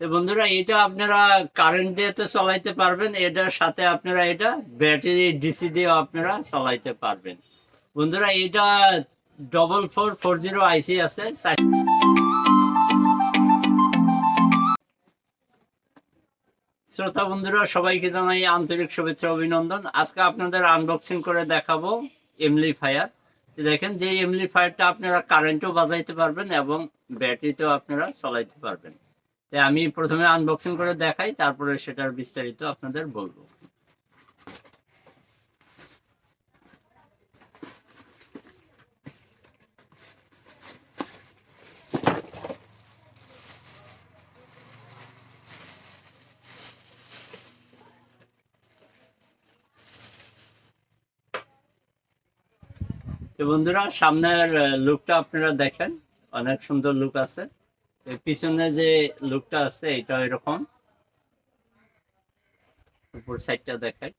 বন্ধুরা, এটা আপনারা কারেন্ট দিয়ে তো চালাইতে পারবেন, এটার সাথে আপনারা এটা ব্যাটারি ডিসি দিয়ে আপনারা চালাইতে পারবেন। বন্ধুরা, এটা double four four zero I C আছে শ্রোতা বন্ধুরা, সবাইকে জানাই আন্তরিক শুভেচ্ছা, অভিনন্দন। আজকে আপনাদের আনবক্সিং করে দেখাবো এমলি ফায়ার দেখেন যে এমলি ফায়ারটা আপনারা কারেন্টও বাজাইতে পারবেন এবং ব্যাটারিতেও আপনারা চালাইতে পারবেন। তাই আমি প্রথমে আনবক্সিং করে দেখাই, তারপরে সেটার বিস্তারিত আপনাদের বলব। বন্ধুরা, সামনের লুকটা আপনারা দেখেন। অনেক সুন্দর লুক আছে। পিছনে যে লুকটা আছে, এটা এরকম। উপর সাইডটা দেখাই।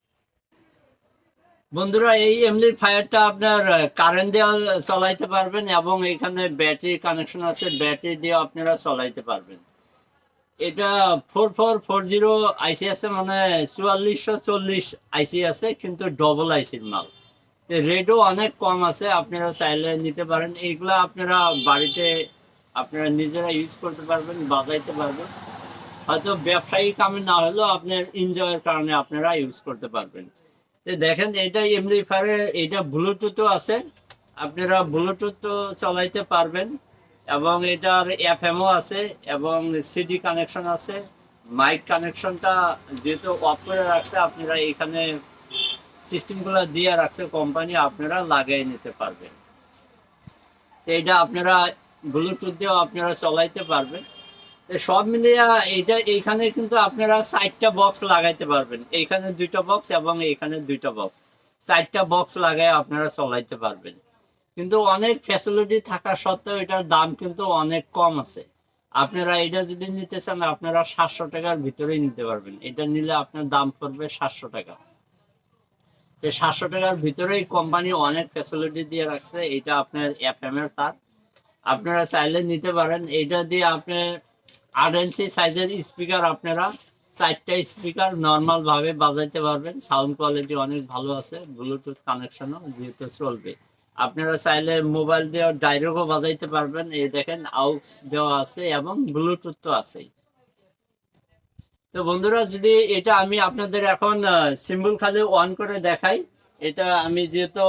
বন্ধুরা, এই এমনি ফায়ারটা আপনার কারেন্ট দিয়ে চলাইতে পারবেন এবং এখানে ব্যাটারি কানেকশন আছে ব্যাটারি দিয়ে আপনারা চলাইতে পারবেন। এটা four four four zero I C আছে মানে চুয়াল্লিশশো চল্লিশ আইসি আছে, কিন্তু ডবল আইসির মাল। রেটও অনেক কম আছে, আপনারা চাইলে নিতে পারেন। এইগুলা আপনারা বাড়িতে আপনারা নিজেরা ইউজ করতে পারবেন, বাজাইতে পারবেন। হয়তো ব্যবসায়ী কামে না হলেও আপনার এনজয়ের কারণে আপনারা ইউজ করতে পারবেন। তো দেখেন এটা এমনি ফারে এটা ব্লুটুথও আছে। আপনারা ব্লুটুথও চালাইতে পারবেন। এবং এটার এফএমও আছে, এবং সিডি কানেকশন আছে। মাইক কানেকশনটা যেহেতু অফ করে রাখছে, আপনারা এখানে সিস্টেমগুলো দিয়ে রাখছে কোম্পানি আপনারা লাগিয়ে নিতে পারবেন। এটা আপনারা ব্লুটুথ দিয়েও আপনারা চলাইতে পারবেন। সব মিলিয়ে এইটা, এইখানে কিন্তু আপনারা চারটা বক্স লাগাইতে পারবেন। এইখানে দুইটা বক্স এবং এইখানে দুইটা বক্স চারটা বক্স লাগাই আপনারা চলাইতে পারবেন। কিন্তু অনেক ফ্যাসিলিটি থাকা সত্ত্বেও এটার দাম কিন্তু অনেক কম আছে। আপনারা এটা যদি নিতে চান, আপনারা সাতশো টাকার ভিতরেই নিতে পারবেন। এটা নিলে আপনার দাম পড়বে সাতশো টাকা। সাতশো টাকার ভিতরেই কোম্পানি অনেক ফ্যাসিলিটি দিয়ে রাখছে। এটা আপনার এফ এম এর তার। আপনারা চাইলে নিতে পারেন। এটা দিয়ে আপনি আট ইঞ্চি সাইজের স্পিকার আপনারা চারটা স্পিকার নর্মাল ভাবে বাজাইতে পারবেন। সাউন্ড কোয়ালিটি অনেক ভালো আছে ব্লুটুথ কানেকশনও যেহেতু চলবে। আপনারা চাইলে মোবাইল দিয়ে ডাইরেক্টও বাজাইতে পারবেন। এই দেখেন আউক্স দেওয়া আছে এবং ব্লুটুথ তো আছেই তো বন্ধুরা, যদি এটা আমি আপনাদের এখন সিম্বল খালি অন করে দেখাই, এটা আমি যেহেতু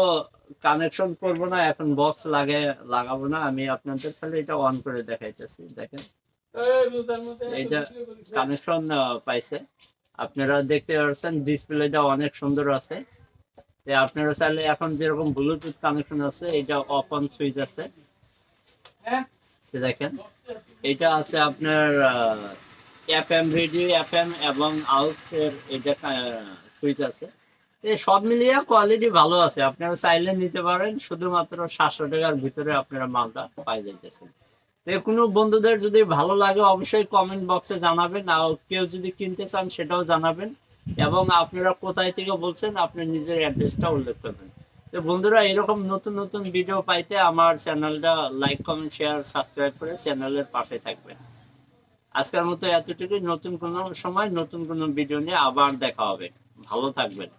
কানেকশন করব না এখন বক্স লাগে লাগাবো না আমি আপনাদের খালি এটা অন করে দেখাইতেছি দেখেন। এইটা কানেকশন পাইছে। আপনারা দেখতে পাচ্ছেন ডিসপ্লেটা অনেক সুন্দর আছে। আপনারা চাইলে এখন যেরকম ব্লুটুথ কানেকশন আছে এটা অফ অন সুইচ আছে। তো দেখেন এটা আছে আপনার এফএম রেডিও এফ এম এবং আউটস এর এটা সুইচ আছে। সব মিলিয়ে কোয়ালিটি ভালো আছে। আপনারা চাইলে নিতে পারেন, শুধুমাত্র সাতশো টাকার ভিতরে আপনারা মালটা পাই যাইতেছেন। কোনো বন্ধুদের যদি ভালো লাগে, অবশ্যই কমেন্ট বক্সে জানাবেন। আর কেউ যদি কিনতে চান, সেটাও জানাবেন। এবং আপনারা কোথায় থেকে বলছেন, আপনি নিজের অ্যাড্রেসটা উল্লেখ করবেন। তো বন্ধুরা, এরকম নতুন নতুন ভিডিও পাইতে আমার চ্যানেলটা লাইক কমেন্ট শেয়ার সাবস্ক্রাইব করে চ্যানেলের পাশে থাকবেন। আজকের মতো এতটুকুই। নতুন কোনো সময় নতুন কোনো ভিডিও নিয়ে আবার দেখা হবে। ভালো থাকবেন।